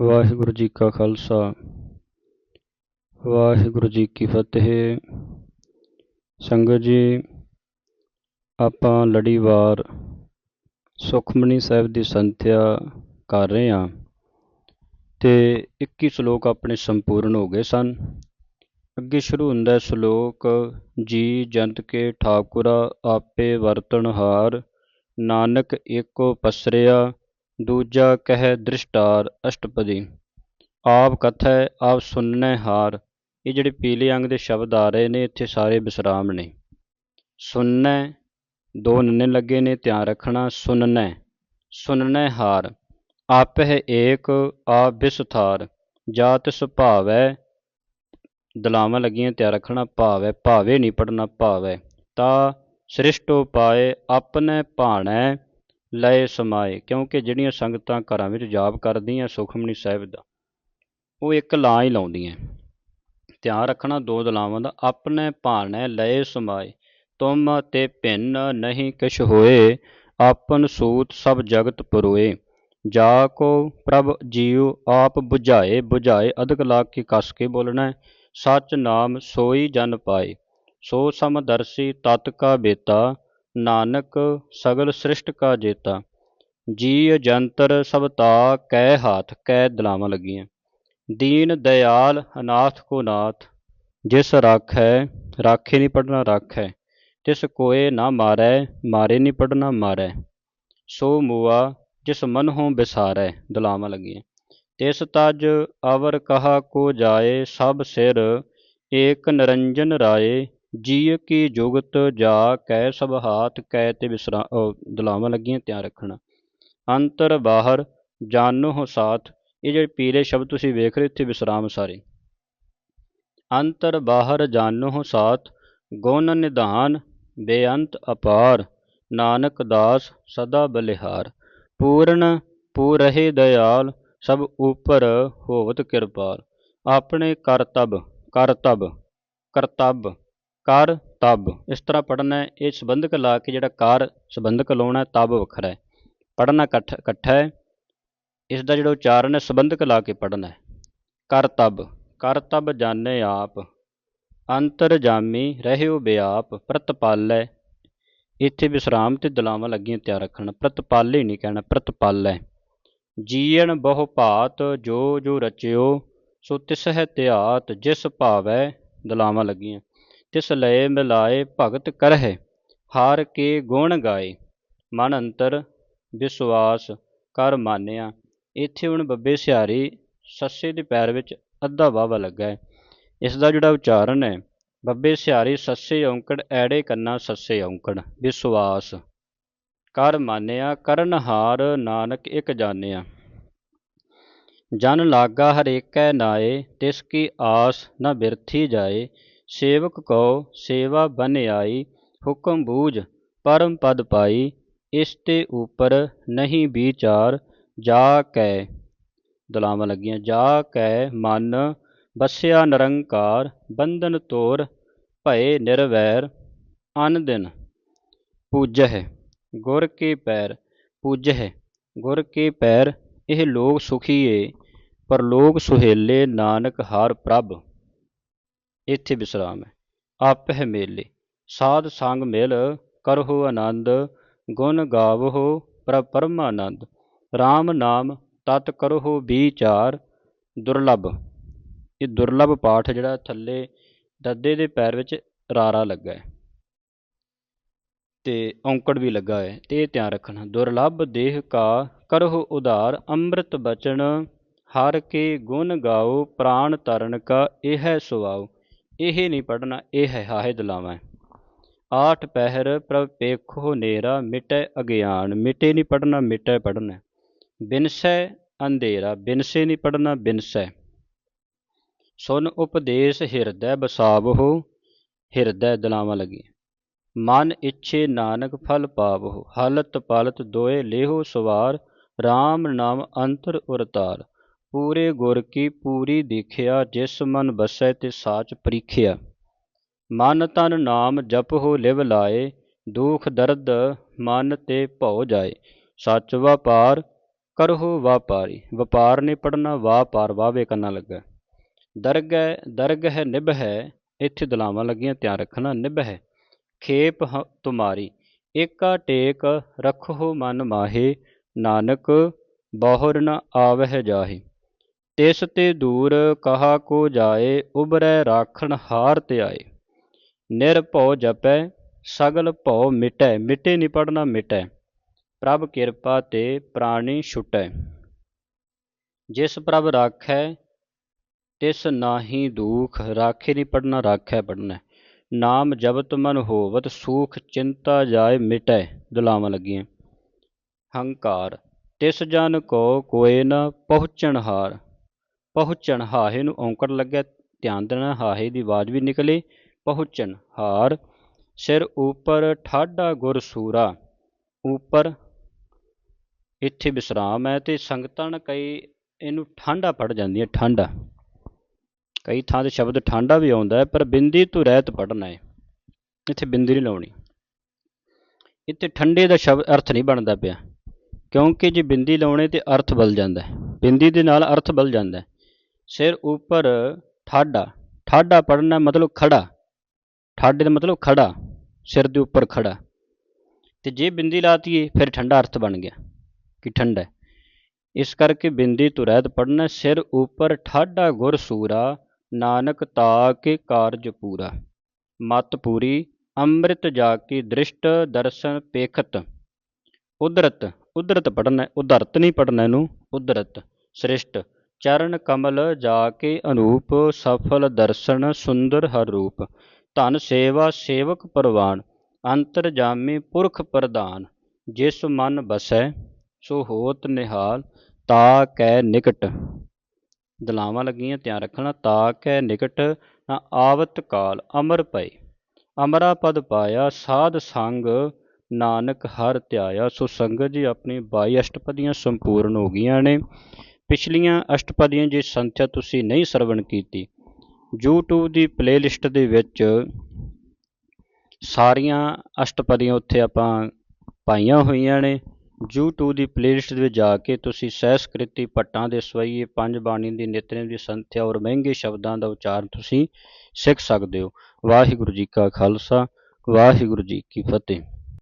ਵਾਹਿਗੁਰੂ ਜੀ ਕਾ ਖਾਲਸਾ, ਵਾਹਿਗੁਰੂ ਜੀ ਕੀ ਫਤਿਹ। ਸੰਗਤ ਜੀ, ਆਪਾਂ ਲੜੀਵਾਰ ਸੁਖਮਨੀ ਸਾਹਿਬ ਦੀ ਸੰਥਿਆ ਕਰ ਰਹੇ ਹਾਂ ਤੇ 21 ਸ਼ਲੋਕ ਆਪਣੇ ਸੰਪੂਰਨ ਹੋ ਗਏ ਸਨ। ਅੱਗੇ ਸ਼ੁਰੂ ਹੁੰਦਾ ਹੈ ਸ਼ਲੋਕ, ਜੀ ਜੰਤ ਕੇ ਠਾਕੁਰਾ ਆਪੇ ਵਰਤਨਹਾਰ ਨਾਨਕ ਏਕੋ ਪਸਰਿਆ ਦੂਜਾ ਕਹਿ ਦ੍ਰਿਸ਼ਟਾਰ ਅਸ਼ਟਪਦੀ, ਆਪ ਕਥੈ, ਆਪ ਸੁਣਨੇ ਹਾਰ, ਇਹ ਜਿਹੜੇ ਪੀਲੇ ਅੰਗ ਦੇ ਸ਼ਬਦ ਆ ਰਹੇ ਨੇ, ਇੱਥੇ ਸਾਰੇ ਵਿਸਰਾਮ ਨੇ। ਸੁਨਨੈ, ਦੋ ਨੰਨੇ ਲੱਗੇ ਨੇ, ਧਿਆਨ ਰੱਖਣਾ, ਸੁਨਨੈ ਸੁਨਨੈ ਹਾਰ, ਆਪਹਿ ਏਕ, ਆਪ ਵਿਸਥਾਰ ਜਾਤ ਸੁਭਾਵੈ, ਦਲਾਵਾਂ ਲੱਗੀਆਂ, ਧਿਆਨ ਰੱਖਣਾ, ਭਾਵੈ, ਭਾਵੇ ਨਹੀਂ ਪੜਨਾ ਭਾਵੈ, ਤਾ ਸ੍ਰਿਸ਼ਟੋ ਪਾਏ, ਆਪਣੇ ਭਾਣੈ ਲਏ ਸਮਾਏ, ਕਿਉਂਕਿ ਜਿਹੜੀਆਂ ਸੰਗਤਾਂ ਘਰਾਂ ਵਿੱਚ ਜਾਪ ਕਰਦੀਆਂ ਸੁਖਮਨੀ ਸਾਹਿਬ ਦਾ, ਉਹ ਇੱਕ ਲਾਂ ਹੀ ਲਾਉਂਦੀਆਂ। ਧਿਆਨ ਰੱਖਣਾ ਦੋ ਦਲਾਵਾਂ ਦਾ, ਆਪਣੇ ਭਾਣੇ ਲਏ ਸਮਾਏ, ਤੁਮ ਤੇ ਭਿੰਨ ਨਹੀਂ ਕਿਛ ਹੋਏ, ਆਪਨ ਸੂਤ ਸਭ ਜਗਤ ਪਰੋਏ। ਜਾ ਕੋ ਪ੍ਰਭ ਜੀਉ ਆਪ 부ਝਾਏ 부ਝਾਏ ਅਦਕ ਲਾ ਕੇ ਕਸ ਕੇ ਬੋਲਣਾ ਸੱਚ ਨਾਮ ਸੋਈ ਜਨ ਪਾਏ। ਸੋ ਸਮਦਰਸੀ ਤਤ ਕਾ ਬੇਤਾ ਨਾਨਕ ਸਗਲ ਸ੍ਰਿਸ਼ਟ ਕਾ ਜੇਤਾ ਜੀ ਜੰਤਰ ਸਭ ਤਾ ਕੈ ਹਾਥ ਕੈ ਦਲਾਵਾਂ ਲੱਗੀਆਂ, ਦੀਨ ਦਇਆਲ ਅਨਾਥ ਕੋ ਨਾਥ, ਜਿਸ ਰਾਖੈ, ਰਾਖੇ ਨਹੀਂ ਪੜਨਾ ਰਾਖੈ, ਤਿਸ ਕੋਏ ਨਾ ਮਾਰੈ, ਮਾਰੇ ਨਹੀਂ ਪੜਨਾ ਮਾਰੈ, ਸੋ ਮੂਆ ਜਿਸ ਮਨ ਹੋਂ ਬਿਸਾਰੈ, ਦਲਾਵਾਂ ਲੱਗੀਆਂ, ਤਿਸ ਤਜ ਅਵਰ ਕਹਾ ਕੋ ਜਾਏ, ਸਭ ਸਿਰ ਏਕ ਨਿਰੰਜਨ ਰਾਏ ਜੀ ਕੀ ਜੁਗਤ ਜਾ ਕੈ ਸਭ ਹਾਤ ਕੈ ਤੇ ਵਿਸਰਾ ਦਲਾਵਾਂ ਲੱਗੀਆਂ ਧਿਆਨ ਰੱਖਣਾ। ਅੰਤਰ ਬਾਹਰ ਜਾਨੋ ਸਾਥ, ਇਹ ਜਿਹੜੇ ਪੀਲੇ ਸ਼ਬਦ ਤੁਸੀਂ ਵੇਖ ਰਹੇ ਇੱਥੇ ਵਿਸਰਾਮ ਸਾਰੇ। ਅੰਤਰ ਬਾਹਰ ਜਾਨੋ ਸਾਥ, ਗੁਣ ਨਿਧਾਨ, ਬੇਅੰਤ ਅਪਾਰ, ਨਾਨਕ ਦਾਸ ਸਦਾ ਬਲਿਹਾਰ। ਪੂਰਨ ਪੂਰ ਰਹੇ ਦਇਆਲ, ਸਭ ਉਪਰ ਹੋਵਤ ਕਿਰਪਾਲ। ਆਪਣੇ ਕਰਤਬ ਕਰਤਬ ਕਰਤਬ ਕਰ, ਤਬ। ਇਸ ਤਰ੍ਹਾਂ ਪੜਨਾ ਇਹ ਸੰਬੰਧਕ ਲਾ ਕੇ ਜਿਹੜਾ ਕਾਰ ਸੰਬੰਧਕ ਲਾਉਣਾ ਤਬ ਵੱਖਰਾ ਹੈ। ਪੜਨਾ ਇਕੱਠ, ਇਕੱਠਾ ਹੈ। ਇਸ ਦਾ ਜਿਹੜਾ ਉਚਾਰਨ ਹੈ, ਸੰਬੰਧਕ ਲਾ ਕੇ ਪੜਨਾ ਹੈ। ਕਰਤਬ ਕਰਤਬ ਜਾਣੇ ਆਪ। ਅੰਤਰ ਜਾਮੀ ਰਹਿਓ ਬਿਆਪ ਪ੍ਰਤਪਾਲੈ ਇੱਥੇ ਵਿਸਰਾਮ ਤੇ ਦਲਾਵਾਂ ਲੱਗੀਆਂ ਤਿਆਰ ਰੱਖਣਾ। ਪ੍ਰਤਪਾਲੇ ਨਹੀਂ ਕਹਿਣਾ ਪ੍ਰਤਪਾਲੈ ਜੀਣ ਬਹੁ ਭਾਤ, ਜੋ ਜੋ ਰਚਿਓ, ਸੋ ਤਿਸ ਹੈ ਧਿਆਤ ਜਿਸ ਭਾਵੈ, ਦਲਾਵਾਂ ਲੱਗੀਆਂ। ਤਿਸ ਲਏ ਮਿਲਾਏ ਭਗਤ ਕਰਹਿ, ਹਾਰ ਕੇ ਗੁਣ ਗਾਏ। ਮਨ ਅੰਤਰ ਵਿਸ਼ਵਾਸ ਕਰ ਮਾਨਿਆ। ਇੱਥੇ ਹੁਣ ਬੱਬੇ ਸਿਹਾਰੀ ਸੱਸੇ ਦੇ ਪੈਰ ਵਿੱਚ ਅੱਧਾ ਵਾਵਾ ਲੱਗਾ ਹੈ। ਇਸ ਦਾ ਜਿਹੜਾ ਉਚਾਰਨ ਹੈ, ਬੱਬੇ ਸਿਹਾਰੀ ਸੱਸੇ ਔਂਕੜ, ਐੜੇ ਕੰਨਾ ਸੱਸੇ ਔਂਕੜ ਵਿਸ਼ਵਾਸ ਕਰ ਮਾਨਿਆ, ਕਰਨ ਹਾਰ ਨਾਨਕ ਇੱਕ ਜਾਣਿਆ। ਜਨ ਲਾਗਾ ਹਰੇਕੈ ਨਾਏ, ਤਿਸ ਕੀ ਆਸ ਨ ਬਿਰਥੀ ਜਾਏ। ਸੇਵਕ ਕੋ ਸੇਵਾ ਬਨ ਆਈ, ਹੁਕਮ ਬੂਝ, ਪਰਮ ਪਦ ਪਾਈ, ਇਸ ਤੇ ਉਪਰ ਨਹੀਂ ਵਿਚਾਰ, ਜਾ ਕੈ। ਦਲਾਵਾਂ ਲੱਗੀਆਂ, ਜਾ ਕੈ ਮਨ, ਬਸਿਆ ਨਿਰੰਕਾਰ, ਬੰਧਨ ਤੋਰ, ਭਏ ਨਿਰਵੈਰ, ਅਨ ਦਿਨ। ਪੂਜਹਿ, ਗੁਰ ਕੇ ਪੈਰ, ਪੂਜਹਿ, ਗੁਰ ਕੇ ਪੈਰ, ਇਹ ਲੋਕ ਸੁਖੀਏ, ਪਰ ਲੋਕ ਸੁਹੇਲੇ ਨਾਨਕ ਹਰ ਪ੍ਰਭ। ਇੱਥੇ ਵਿਸਰਾਮ ਹੈ। ਆਪਹਿ ਮੇਲੇ ਸਾਧ ਸੰਗ ਮਿਲ ਕਰਹੁ ਆਨੰਦ, ਗੁਣ ਗਾਵਹੁ ਪ੍ਰਭ ਪਰਮਾਨੰਦ। RAM ਨਾਮ ਤਤ ਕਰਹੁ ਵਿਚਾਰ, ਦੁਰਲਭ। ਇਹ ਦੁਰਲਭ ਪਾਠ ਜਿਹੜਾ ਥੱਲੇ ਦੱਦੇ ਦੇ ਪੈਰ ਵਿੱਚ ਰਾਰਾ ਲੱਗਾ ਹੈ। ਤੇ ਔਂਕੜ ਵੀ ਲੱਗਾ ਹੈ। ਤੇ ਇਹ ਧਿਆਨ ਰੱਖਣਾ, ਦੁਰਲਭ ਦੇਹ ਕਾ ਕਰਹੁ ਉਧਾਰ, ਅੰਮ੍ਰਿਤ ਬਚਨ, ਹਰ ਕੇ ਗੁਣ ਗਾਓ ਪ੍ਰਾਣ ਤਰਨ ਕਾ ਇਹ ਸੁਆਉ ਇਹ ਨਹੀਂ ਪੜਨਾ ਇਹ ਹੈ ਹਾਹੇ ਦਲਾਵਾਂ। ਆਠ ਪਹਿਰ ਪ੍ਰਭ ਪੇਖੋ ਨੇਰਾ, ਮਿਟੈ ਅਗਿਆਨ। ਮਿਟੇ ਨਹੀਂ ਪੜਨਾ ਮਿਟੈ ਪੜਨਾ ਬਿਨਸੈ ਅੰਧੇਰਾ, ਬਿਨਸੇ ਨਹੀਂ ਪੜਨਾ ਬਿਨਸੈ। ਸੁਨ ਉਪਦੇਸ਼ ਹਿਰਦੈ ਬਸਾਵਹੁ ਹਿਰਦੈ ਦਲਾਵਾਂ ਲੱਗੀ ਮਨ ਇੱਛੇ ਨਾਨਕ ਫਲ ਪਾਵਹੁ ਹਲਤ ਪਲਤ ਦੋਏ ਲੇਹੋ ਸਵਾਰ RAM ਨਾਮ ਅੰਤਰ ਉਰਤਾਰ। ਪੂਰੇ ਗੁਰ ਕੀ ਪੂਰੀ ਦੇਖਿਆ, ਜਿਸ ਮਨ ਬਸੈ ਤੇ ਸਾਚ ਪ੍ਰੀਖਿਆ। ਮਨ ਤਨ ਨਾਮ ਜਪਹੁ ਲਿਵ ਲਾਏ, ਦੁਖ ਦਰਦ ਮਨ ਤੇ ਭਉ ਜਾਏ। ਸੱਚ ਵਪਾਰ ਕਰਹੁ ਵਾਪਾਰੀ, ਵਪਾਰ ਨੇ ਪੜਨਾ ਵਾਪਾਰ ਵਾਵੇ ਕਰਨਾ ਲੱਗਾ। ਦਰਗਹਿ ਦਰਗਹਿ ਨਿਭਹਿ, ਇੱਥੇ ਦਲਾਵਾਂ ਲੱਗੀਆਂ, ਧਿਆਨ ਰੱਖਣਾ, ਨਿਭਹਿ। ਖੇਪ ਹ- ਤੁਮਾਰੀ, ਏਕਾ ਟੇਕ ਰਖੋ ਮਨ ਮਾਹੇ, ਨਾਨਕ ਬਹੁਰ ਨ ਆਵਹਿ ਜਾਹੇ। ਤਿਸ ਤੇ ਦੂਰ ਕਹਾ ਕੋ ਜਾਏ ਉਬਰੈ ਰਾਖਣ ਹਾਰ ਤੇ ਆਏ ਨਿਰਭਉ ਜਪੈ, ਸਗਲ ਭਉ ਮਿਟੈ, ਮਿਟੇ ਨਹੀਂ ਪੜਨਾ ਮਿਟੈ। ਪ੍ਰਭ ਕਿਰਪਾ ਤੇ ਪ੍ਰਾਣੀ ਛੁਟੈ। ਜਿਸ ਪ੍ਰਭ ਰਾਖੈ, ਤਿਸ ਨਾਹੀ ਦੁਖ ਰਾਖੇ ਨਹੀਂ ਪੜਨਾ ਰਾਖੈ ਪੜਨਾ ਨਾਮ ਜਪਤ ਮਨ ਹੋਵਤ, ਸੂਖ ਚਿੰਤਾ ਜਾਏ ਮਿਟੈ, ਦੁਲਾਵਾਂ ਲੱਗੀਆਂ। ਹੰਕਾਰ, ਤਿਸ ਜਨ ਕੋ ਕੋਏ ਨ ਪਹੁੰਚਣ ਹਾਰ। ਪਹੁੰਚਣ। ਹਾਹੇ ਨੂੰ ਔਂਕੜ ਲੱਗਿਆ, ਧਿਆਨ ਦੇਣਾ, ਹਾਹੇ ਦੀ ਆਵਾਜ਼ ਵੀ ਨਿਕਲੇ। ਪਹੁੰਚਣ। ਹਾਰ। ਸਿਰ ਉਪਰ ਠਾਡਾ ਗੁਰ ਸੂਰਾ ਉਪਰ। ਇੱਥੇ ਵਿਸਰਾਮ ਹੈ ਤੇ ਸੰਗਤਾਂ ਕਈ, ਇਹਨੂੰ ਠਾਂਡਾ ਪੜ ਜਾਂਦੀਆਂ, ਠਾਂਡਾ। ਕਈ ਥਾਂ ਤੇ ਸ਼ਬਦ ਠਾਂਡਾ ਵੀ ਆਉਂਦਾ ਹੈ, ਪਰ ਬਿੰਦੀ ਤੋਂ ਰਹਿਤ ਪੜਨਾ ਹੈ। ਇੱਥੇ ਬਿੰਦੀ ਨਹੀਂ ਲਾਉਣੀ। ਇੱਥੇ ਠੰਡੇ ਦਾ ਸ਼ਬਦ, ਅਰਥ ਨਹੀਂ ਬਣਦਾ ਪਿਆ। ਕਿਉਂਕਿ ਜੇ ਬਿੰਦੀ ਲਾਉਣੇ ਤੇ ਅਰਥ ਬਦਲ ਜਾਂਦਾ ਹੈ। ਬਿੰਦੀ ਦੇ ਨਾਲ ਅਰਥ ਬਦਲ ਜਾਂਦਾ ਹੈ। ਸਿਰ ਉੱਪਰ ਠਾਡਾ ਠਾਡਾ ਪੜਨਾ ਮਤਲਬ ਖੜਾ। ਠਾਡੇ ਦਾ ਮਤਲਬ ਖੜਾ, ਸਿਰ ਦੇ ਉੱਪਰ ਖੜਾ। ਤੇ ਜੇ ਬਿੰਦੀ ਲਾਤੀਏ ਫਿਰ ਠੰਡਾ ਅਰਥ ਬਣ ਗਿਆ ਕਿ ਠੰਡਾ ਇਸ ਕਰਕੇ ਬਿੰਦੀ ਤੋਂ ਰਹਿਤ ਪੜਨਾ ਸਿਰ ਉੱਪਰ ਠਾਡਾ ਗੁਰ ਸੂਰਾ, ਨਾਨਕ ਤਾ ਕੇ ਕਾਰਜ ਪੂਰਾ। ਮਤ ਪੂਰੀ, ਅੰਮ੍ਰਿਤ ਜਾ ਕੇ ਦ੍ਰਿਸ਼ਟ ਦਰਸ਼ਨ ਪੇਖਤ। ਉਦਰਤ ਉਦਰਤ ਪੜਨਾ ਉਦਰਤ ਨਹੀਂ ਪੜਨਾ ਇਹਨੂੰ ਉਦਰਤ ਸ੍ਰਿਸ਼ਟ। ਚਰਨ ਕਮਲ ਜਾ ਕੇ ਅਨੂਪ, ਸਫਲ ਦਰਸ਼ਨ ਸੁੰਦਰ ਹਰ ਰੂਪ। ਧਨ ਸੇਵਾ ਸੇਵਕ ਪਰਵਾਨ, ਅੰਤਰ ਜਾਮੀ ਪੁਰਖ ਪ੍ਰਧਾਨ। ਜਿਸ ਮਨ ਬਸੈ, ਸੋ ਹੋਤ ਨਿਹਾਲ, ਤਾ ਕੈ ਨਿਕਟ। ਦਲਾਵਾਂ ਲੱਗੀਆਂ, ਧਿਆਨ ਰੱਖਣਾ, ਤਾ ਕੈ ਨਿਕਟ, ਨਾ ਆਵਤ ਕਾਲ ਅਮਰ ਪਏ। ਅਮਰਾ ਪਦ ਪਾਇਆ, ਸਾਧ ਸੰਗ ਨਾਨਕ ਹਰ ਧਿਆਇਆ। ਸੋ ਸੰਗਤ ਜੀ, ਆਪਣੀ 22 ਅਸ਼ਟਪਦੀਆਂ ਸੰਪੂਰਨ ਹੋ ਗਈਆਂ ਨੇ। ਪਿਛਲੀਆਂ ਅਸ਼ਟਪਦੀਆਂ ਦੀ ਸੰਥਿਆ ਤੁਸੀਂ ਨਹੀਂ ਸਰਵਣ ਕੀਤੀ। YouTube ਦੀ ਪਲੇਲਿਸਟ ਦੇ ਵਿੱਚ ਸਾਰੀਆਂ ਅਸ਼ਟਪਦੀਆਂ ਉੱਥੇ ਆਪਾਂ ਪਾਈਆਂ ਹੋਈਆਂ ਨੇ। YouTube ਦੀ ਪਲੇਲਿਸਟ ਦੇ ਵਿੱਚ ਜਾ ਕੇ ਤੁਸੀਂ ਸਹਿਸਕ੍ਰਿਤੀ ਭੱਟਾਂ ਦੇ ਸਵਈਏ ਪੰਜ ਬਾਣੀ ਦੀ ਨਿਤਨੇਮ ਦੀ ਸੰਥਿਆ ਔਰ ਮਹਿੰਗੇ ਸ਼ਬਦਾਂ ਦਾ ਉਚਾਰਨ ਤੁਸੀਂ ਸਿੱਖ ਸਕਦੇ ਹੋ। ਵਾਹਿਗੁਰੂ ਜੀ ਕਾ ਖਾਲਸਾ, ਵਾਹਿਗੁਰੂ ਜੀ ਕੀ ਫਤਿਹ।